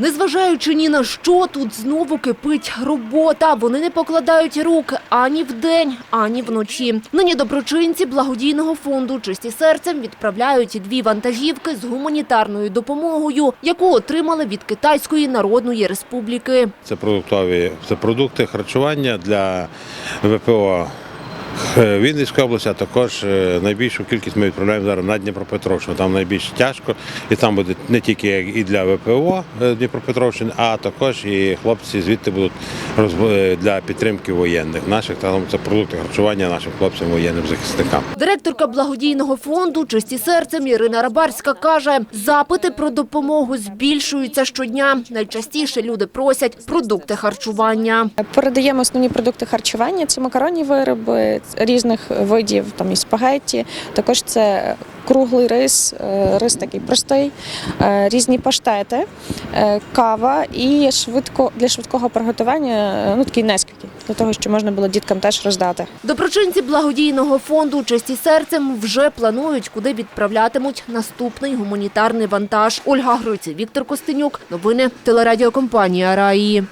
Незважаючи ні на що, тут знову кипить робота. Вони не покладають рук ані вдень, ані вночі. Нині доброчинці благодійного фонду «Чисті серцем» відправляють дві вантажівки з гуманітарною допомогою, яку отримали від Китайської Народної Республіки. Це продуктові це продукти харчування для ВПО Х- Вінницької області, а також е, найбільшу кількість ми відправляємо зараз на Дніпропетровщину. Там найбільш тяжко, і там буде не тільки і для ВПО е, Дніпропетровщини, а також і хлопці звідти будуть е, для підтримки воєнних наших. Там це продукти харчування нашим хлопцям воєнним захисникам. Директорка благодійного фонду «Чисті серцем» Ірина Рабарська каже, запити про допомогу збільшуються щодня. Найчастіше люди просять продукти харчування. Передаємо основні продукти харчування. Це макаронні вироби різних видів, там і спагетті. Також це круглий рис, е, рис такий простий, е, різні паштети, е, кава і швидко для швидкого приготування ну такі нескільки, для того, щоб можна було діткам теж роздати. Доброчинці благодійного фонду «Чисті серцем» вже планують, куди відправлятимуть наступний гуманітарний вантаж. Ольга Гриців, Віктор Костенюк. Новини телерадіокомпанія «Раї».